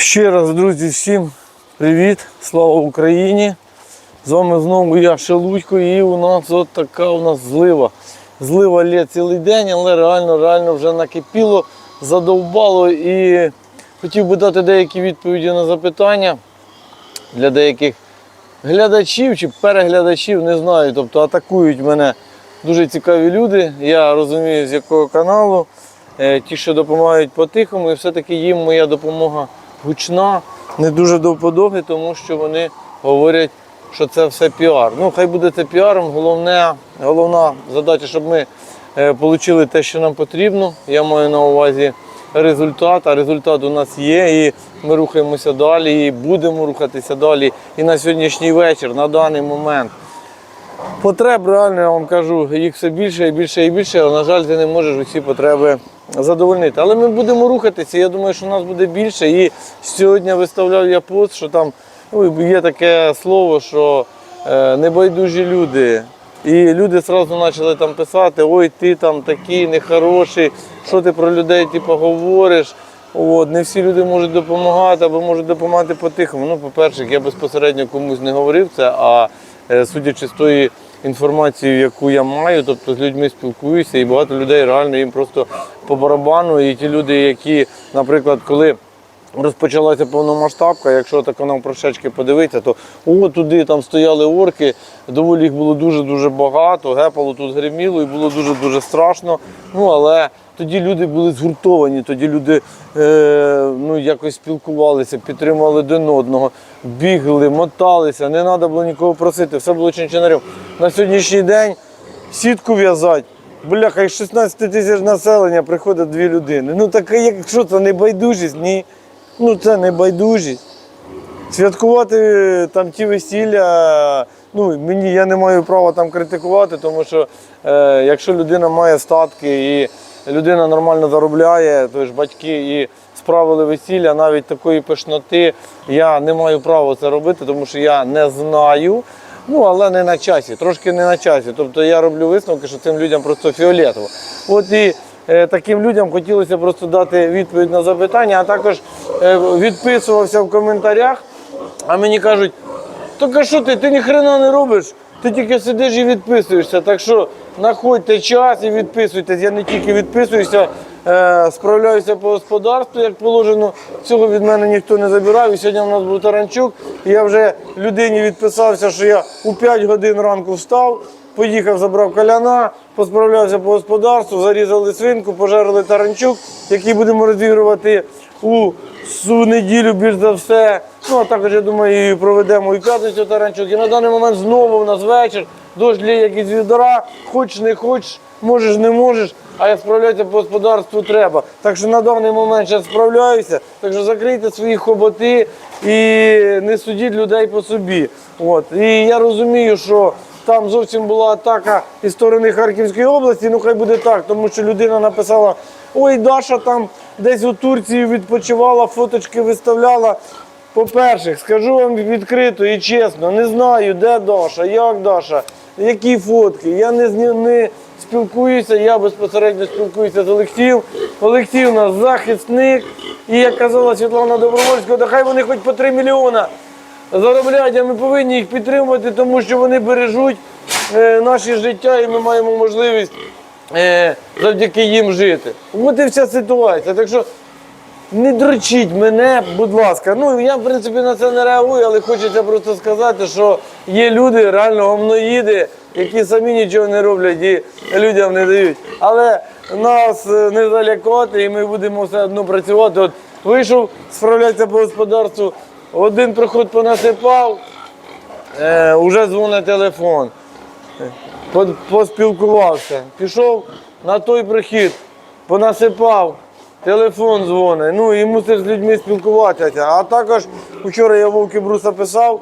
Ще раз, друзі, всім привіт! Слава Україні! З вами знову я Шелудько і у нас от така у нас злива. Злива лє цілий день, але реально, реально вже накипіло, задовбало і хотів би дати деякі відповіді на запитання для деяких глядачів чи переглядачів, не знаю. Тобто атакують мене дуже цікаві люди. Я розумію, з якого каналу. Е, Ті, що допомагають по-тихому, і все-таки їм моя допомога гучна, не дуже до вподоби, тому що вони говорять, що це все піар. Ну, хай буде це піаром. Головне, головна задача, щоб ми е, отримали те, що нам потрібно. Я маю на увазі результат, а результат у нас є, і ми рухаємося далі, і будемо рухатися далі. І на сьогоднішній вечір, на даний момент. Потреб реально, я вам кажу, їх все більше і більше і більше, але, на жаль, ти не можеш усі потреби задовольнити. Але ми будемо рухатися, я думаю, що нас буде більше. І сьогодні виставляв я пост, що там ну, є таке слово, що е, небайдужі люди. І люди одразу почали там писати, ой, ти там такий нехороший, що ти про людей типу, говориш. От, не всі люди можуть допомагати або можуть допомагати по-тихому. Ну, по-перше, я безпосередньо комусь не говорив це, а е, судячи з тої інформації, яку я маю, тобто з людьми спілкуюся, і багато людей реально їм просто по барабану. І ті люди, які, наприклад, коли розпочалася повномасштабка, якщо так нам прошечки подивитися, то о, туди там стояли орки, доволі їх було дуже-дуже багато, гепало тут гриміло і було дуже-дуже страшно. Ну, але тоді люди були згуртовані, тоді люди е, ну, якось спілкувалися, підтримували один одного, бігли, моталися, не треба було нікого просити, все було чинчинарем. На сьогоднішній день сітку в'язати. Бляха, із 16 тисяч населення приходять дві людини. Ну так якщо це не байдужість, ні. Ну це не байдужість. Святкувати там ті весілля, ну мені я не маю права там критикувати, тому що е, якщо людина має статки і людина нормально заробляє, то ж батьки і справили весілля, навіть такої пишноти, я не маю права це робити, тому що я не знаю. Ну, але не на часі, трошки не на часі. Тобто я роблю висновки, що цим людям просто фіолетово. От і е, таким людям хотілося просто дати відповідь на запитання, а також е, відписувався в коментарях, а мені кажуть, так а що ти, ти ніхрена не робиш, ти тільки сидиш і відписуєшся. Так що знаходьте час і відписуйтесь. Я не тільки відписуюся, справляюся по господарству, як положено. Цього від мене ніхто не забирав. І сьогодні у нас був Таранчук. Я вже людині відписався, що я у 5 годин ранку встав. Поїхав, забрав каляна, посправлявся по господарству, зарізали свинку, пожарили таранчук, який будемо розігрувати у су неділю більш за все. Ну а також я думаю, і проведемо і п'ятницю таранчук. І на даний момент знову у нас вечір, дощ лє як із відора, хоч не хоч, можеш, не можеш. А як справлятися по господарству треба. Так що на даний момент я справляюся. Так що закрийте свої хоботи і не судіть людей по собі. От. І я розумію, що там зовсім була атака із сторони Харківської області. Ну хай буде так, тому що людина написала: ой, Даша там десь у Турції відпочивала, фоточки виставляла. По-перше, скажу вам відкрито і чесно, не знаю, де Даша, як Даша, які фотки. Я не, не спілкуюся, я безпосередньо спілкуюся з Олексієм. Олексій у нас захисник. І як казала Світлана Добровольська, да хай вони хоч по 3 мільйона заробляють, а ми повинні їх підтримувати, тому що вони бережуть е, наше життя і ми маємо можливість е, завдяки їм жити. От і вся ситуація. Так що не дрочіть мене, будь ласка. Ну я в принципі на це не реагую, але хочеться просто сказати, що є люди, реально гомноїди, які самі нічого не роблять і людям не дають. Але нас е, не залякати, і ми будемо все одно працювати. От вийшов справлятися по господарству, один приход понасипав, е, вже дзвонить телефон. По- Поспілкувався. Пішов на той прихід, понасипав, телефон дзвонить. Ну і мусиш з людьми спілкуватися. А також вчора я Вовки Бруса писав,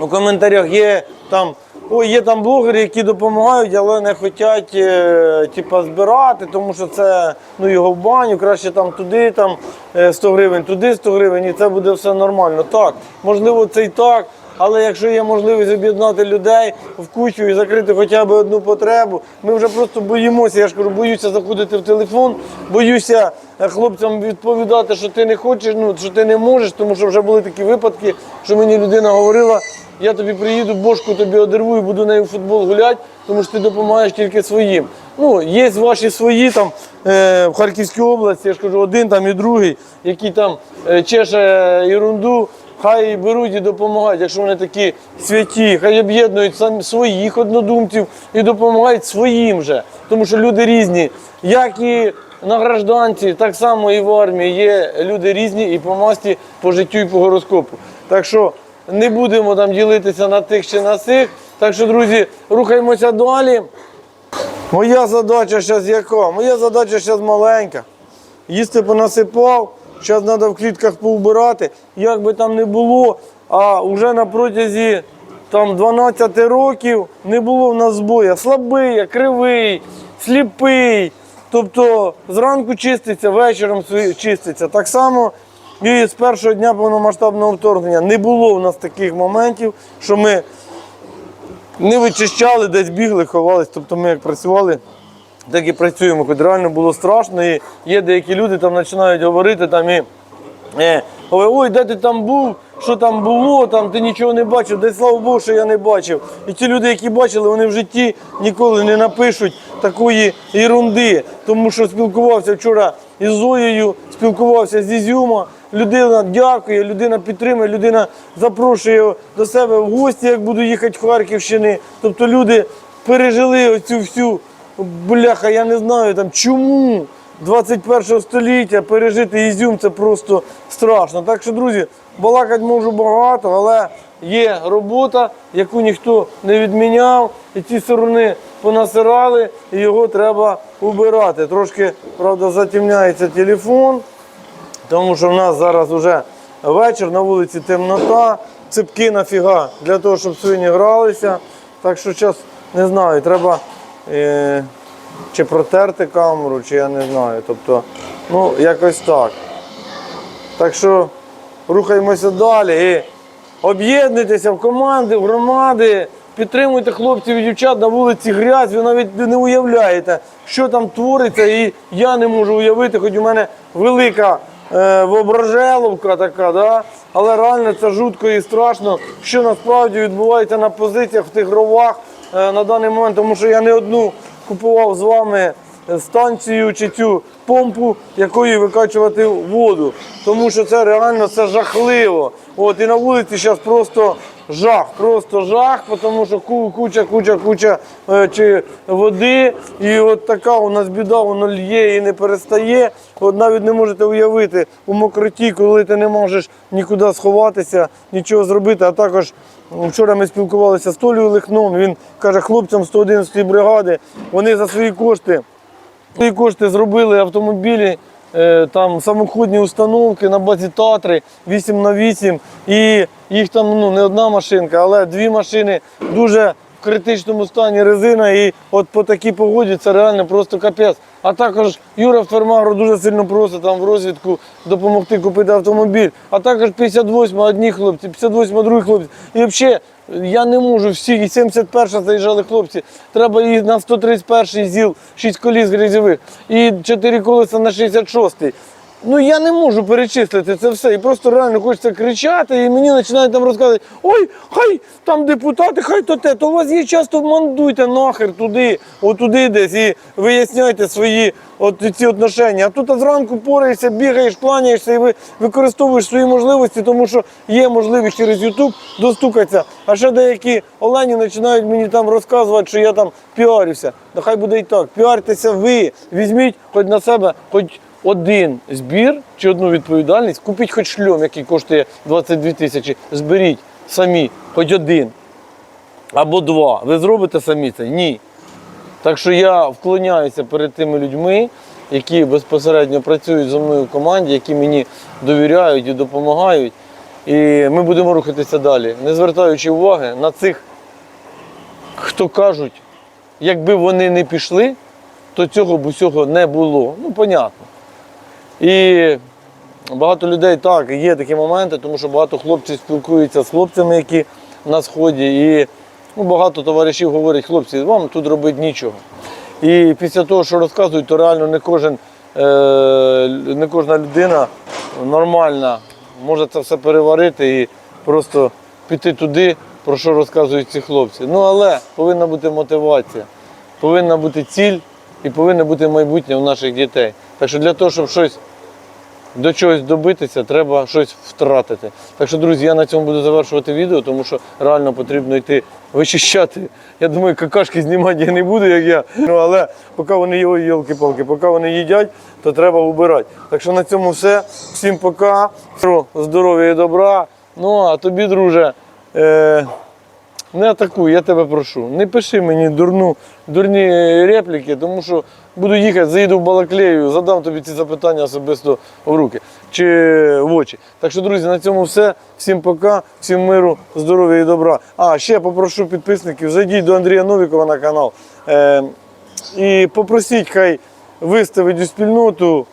у коментарях є там. Ой, є там блогери, які допомагають, але не хочуть е, типа, збирати, тому що це ну, його в баню, краще там туди там, е, 100 гривень, туди 100 гривень, і це буде все нормально. Так, можливо, це і так, Але якщо є можливість об'єднати людей в кучу і закрити хоча б одну потребу, ми вже просто боїмося. Я ж кажу, боюся заходити в телефон, боюся е, хлопцям відповідати, що ти не хочеш, ну що ти не можеш, тому що вже були такі випадки, що мені людина говорила. Я тобі приїду, бошку тобі одерву і буду нею в футбол гуляти, тому що ти допомагаєш тільки своїм. Ну, є ваші свої там е, в Харківській області, я ж кажу, один там і другий, які там е, чеше ерунду, хай беруть і допомагають, якщо вони такі святі, хай об'єднують сам своїх однодумців і допомагають своїм же. Тому що люди різні. Як і на гражданці, так само і в армії є люди різні і по масті, по життю і по гороскопу. Так що не будемо там ділитися на тих чи на сих. Так що, друзі, рухаємося далі. Моя задача зараз яка? Моя задача зараз маленька. Їсти понасипав, зараз треба в клітках повбирати, як би там не було, а вже на протязі там, 12 років не було в нас збоя. Слабий, кривий, сліпий. Тобто зранку чиститься, вечором чиститься. Так само і з першого дня повномасштабного вторгнення не було в нас таких моментів, що ми не вичищали, десь бігли, ховались. Тобто ми як працювали, так і працюємо. Хоч реально було страшно. І є деякі люди там починають говорити там і. Е, ой, ой, де ти там був, що там було, там ти нічого не бачив, де слава Богу, що я не бачив. І ті люди, які бачили, вони в житті ніколи не напишуть такої ерунди. Тому що спілкувався вчора із Зоєю, спілкувався з Ізюма. Людина дякує, людина підтримує, людина запрошує до себе в гості, як буду їхати в Харківщини. Тобто люди пережили оцю всю бляха, я не знаю там чому. 21 століття пережити Ізюм це просто страшно. Так що, друзі, балакати можу багато, але є робота, яку ніхто не відміняв. І ці сторони понасирали, і його треба убирати. Трошки, правда, затемняється телефон, тому що в нас зараз вже вечір, на вулиці темнота, ципки нафіга для того, щоб свині гралися. Так що зараз не знаю, треба. Чи протерти камеру, чи я не знаю. Тобто, ну, якось так. Так що рухаємося далі. І об'єднуйтеся в команди, в громади, підтримуйте хлопців і дівчат на вулиці грязь, ви навіть не уявляєте, що там твориться, і я не можу уявити, хоч у мене велика е, воображеловка така, да? але реально це жутко і страшно, що насправді відбувається на позиціях в тих ровах на даний момент, тому що я не одну купував з вами станцію чи цю помпу, якою викачувати воду. Тому що це реально це жахливо. От і на вулиці зараз просто жах, просто жах, тому що куча, куча, куча е, чи води. І от така у нас біда, воно лє і не перестає. От навіть не можете уявити у мокроті, коли ти не можеш нікуди сховатися, нічого зробити. А також вчора ми спілкувалися з Толею Лихном. Він каже, хлопцям 111 бригади, вони за свої кошти. Свої кошти зробили автомобілі, там самоходні установки на базі Татри 8 на 8 І їх там ну, не одна машинка, але дві машини дуже в критичному стані резина. І от по такій погоді це реально просто капець. А також Юра Фермагро дуже сильно просить там в розвідку допомогти купити автомобіль. А також 58 одні хлопці, 58 другі хлопці. І взагалі я не можу всі. і 71 заїжджали хлопці. Треба і на 131 ЗІЛ, 6 коліс грязьових, і 4 колеса на 66. Ну я не можу перечислити це все. І просто реально хочеться кричати, і мені починають там розказувати, ой, хай там депутати, хай то те, то у вас є часто мандуйте нахер туди, отуди десь і виясняйте свої от ці отношення. А тут зранку пораєшся, бігаєш, кланяєшся і ви використовуєш свої можливості, тому що є можливість через YouTube достукатися. А ще деякі олені починають мені там розказувати, що я там піарюся. Да хай буде і так. Піартеся ви, візьміть хоч на себе, хоч один збір чи одну відповідальність, купіть хоч шльом, який коштує 22 тисячі, зберіть самі, хоч один або два. Ви зробите самі це? Ні. Так що я вклоняюся перед тими людьми, які безпосередньо працюють зі мною в команді, які мені довіряють і допомагають. І ми будемо рухатися далі, не звертаючи уваги на цих, хто кажуть, якби вони не пішли, то цього б усього не було. Ну, понятно. І багато людей так, є такі моменти, тому що багато хлопців спілкуються з хлопцями, які на сході. І ну, багато товаришів говорять, хлопці, вам тут робити нічого. І після того, що розказують, то реально не кожен, е, не кожна людина нормальна може це все переварити і просто піти туди, про що розказують ці хлопці. Ну але повинна бути мотивація, повинна бути ціль і повинне бути майбутнє у наших дітей. Так що для того, щоб щось до чогось добитися, треба щось втратити. Так що, друзі, я на цьому буду завершувати відео, тому що реально потрібно йти вичищати. Я думаю, какашки знімати я не буду, як я. Ну але поки вони його йолки-палки, поки вони їдять, то треба вбирати. Так що на цьому все. Всім пока. Здоров'я і добра. Ну а тобі, друже. Е- не атакуй, я тебе прошу. Не пиши мені дурну, дурні репліки, тому що буду їхати, заїду в Балаклею, задам тобі ці запитання особисто в руки чи в очі. Так що, друзі, на цьому все. Всім пока, всім миру, здоров'я і добра. А ще попрошу підписників, зайдіть до Андрія Новікова на канал е, і попросіть, хай виставить у спільноту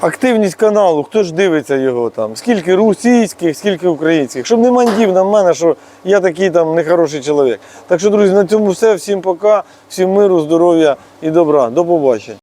активність каналу, хто ж дивиться його там, скільки російських, скільки українських, щоб не мандів на мене, що я такий там нехороший чоловік. Так що, друзі, на цьому все. Всім пока, всім миру, здоров'я і добра. До побачення.